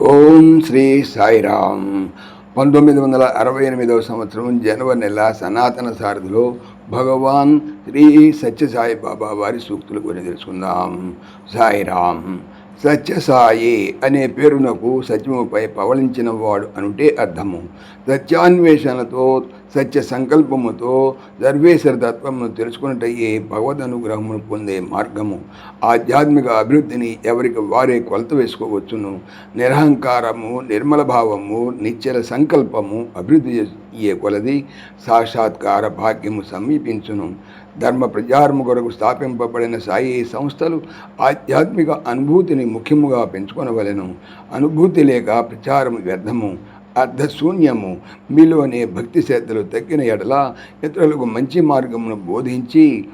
ఓం శ్రీ సాయిరామ్. పంతొమ్మిది వందల అరవై ఎనిమిదవ సంవత్సరం జనవరి నెల సనాతన సారథిలో భగవాన్ శ్రీ సత్యసాయి బాబా వారి సూక్తులు గురించి తెలుసుకుందాం. సాయిరామ్ సత్యసాయి అనే పేరునకు సత్యముపై పవళించిన వాడు అనుంటే అర్థము. సత్యాన్వేషణతో సత్య సంకల్పముతో సర్వేశ్వర తత్వమును తెలుసుకున్నట్టయ్యే భగవద్ అనుగ్రహమును పొందే మార్గము ఆధ్యాత్మిక అభివృద్ధిని ఎవరికి వారే కొలత వేసుకోవచ్చును. నిరహంకారము నిర్మల భావము నిశ్చల సంకల్పము అభివృద్ధి అయ్యే కొలది సాక్షాత్కార భాగ్యము సమీపించును. ధర్మ ప్రచారము కొరకు స్థాపింపబడిన సాయి సంస్థలు ఆధ్యాత్మిక అనుభూతిని ముఖ్యముగా పెంచుకొనవలెను. అనుభూతి లేక ప్రచారం వ్యర్థము. అర్ధశూన్యము. మీలోనే భక్తి శ్రద్ధలు తగ్గిన ఎడల ఇతరులకు మంచి మార్గమును బోధించి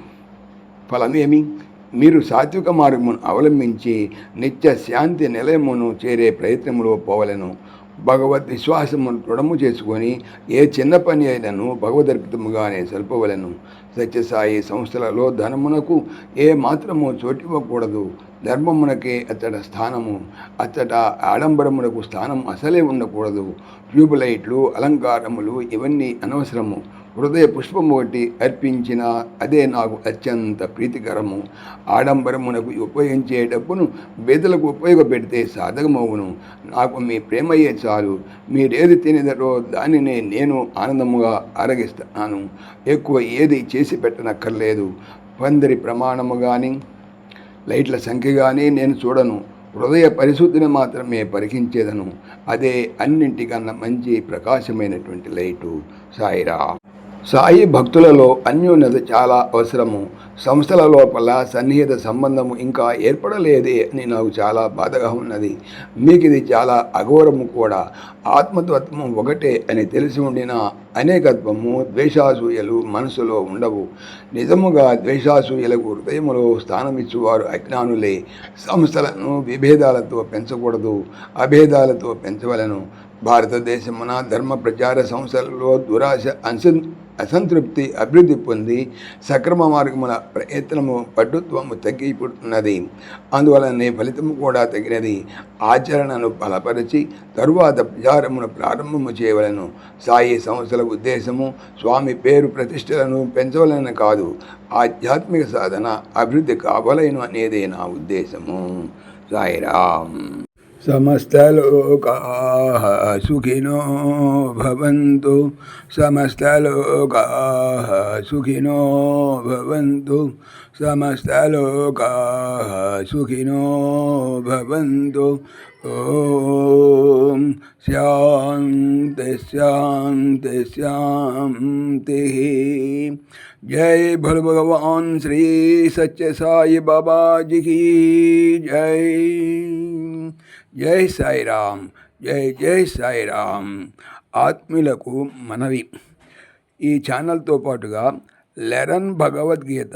ఫలమేమి మీరు సాత్విక మార్గమును అవలంబించి నిత్య శాంతి నిలయమును చేరే ప్రయత్నములో పోవలను. భగవద్ విశ్వాసమును దృఢము చేసుకొని ఏ చిన్న పని అయినను భగవదర్పితముగానే సల్పవలను. సత్యసాయి సంస్థలలో ధనమునకు ఏ మాత్రము చోటివ్వకూడదు. ధర్మమునకే అచ్చట స్థానము. అచ్చట ఆడంబరమునకు స్థానం అసలే ఉండకూడదు. ట్యూబ్లైట్లు అలంకారములు ఇవన్నీ అనవసరము. హృదయ పుష్పము ఒకటి అర్పించిన అదే నాకు అత్యంత ప్రీతికరము. ఆడంబరమునకు ఉపయోగించే డబ్బును బేదలకు ఉపయోగపెడితే సాధకమవును. నాకు మీ ప్రేమయ్యే చాలు. మీరేది తినేదరో దానినే నేను ఆనందముగా ఆరగిస్తాను. ఎక్కువ ఏది చేసి పెట్టనక్కర్లేదు. పందిరి ప్రమాణము కానీ లైట్ల సంఖ్య కానీ నేను చూడను. హృదయ పరిశుద్ధిని మాత్రమే పరికించేదను. అదే అన్నింటికన్నా మంచి ప్రకాశమైనటువంటి లైటు. సాయిరా సాయి భక్తులలో అన్యోన్యత చాలా అవసరము. సంస్థల లోపల సన్నిహిత సంబంధము ఇంకా ఏర్పడలేదే అని నాకు చాలా బాధగా ఉన్నది. మీకు ఇది చాలా అఘోరము కూడా. ఆత్మతత్వం ఒకటే అని తెలిసి ఉండిన అనేకత్వము ద్వేషాసూయలు మనసులో ఉండవు. నిజముగా ద్వేషాసూయలకు హృదయములో స్థానమిచ్చువారు అజ్ఞానులే. సంస్థలను విభేదాలతో పెంచకూడదు అభేదాలతో పెంచవలను. భారతదేశమున ధర్మ ప్రచార సంస్థలలో దురాశ అంశ అసంతృప్తి అభివృద్ధి పొంది సక్రమ మార్గముల ప్రయత్నము పటుత్వము తగ్గిపోతున్నది అందువలనే ఫలితము కూడా తగినది. ఆచరణను బలపరిచి తరువాత ప్రచారమును ప్రారంభము చేయవలను. సాయి సంస్థల ఉద్దేశము స్వామి పేరు ప్రతిష్టలను పెంచవలన కాదు ఆధ్యాత్మిక సాధన అభివృద్ధి కావలేను అనేదే నా ఉద్దేశము. సాయిరామ్ సమస్తలోకా సుఖినో భవంతు సమస్తలోకా సుఖినో భవంతు समस्तलोकाः सुखिनो भवन्तु ॐ शान्ति शान्ति शान्तिः जय भोले भगवान श्री सच्चे साई बाबा जी की जय జై సాయిరామ్ జై జై సాయిరామ్ ఆత్మీయులకు మనవి ఈ ఛానల్తో పాటుగా లెరన్ భగవద్గీత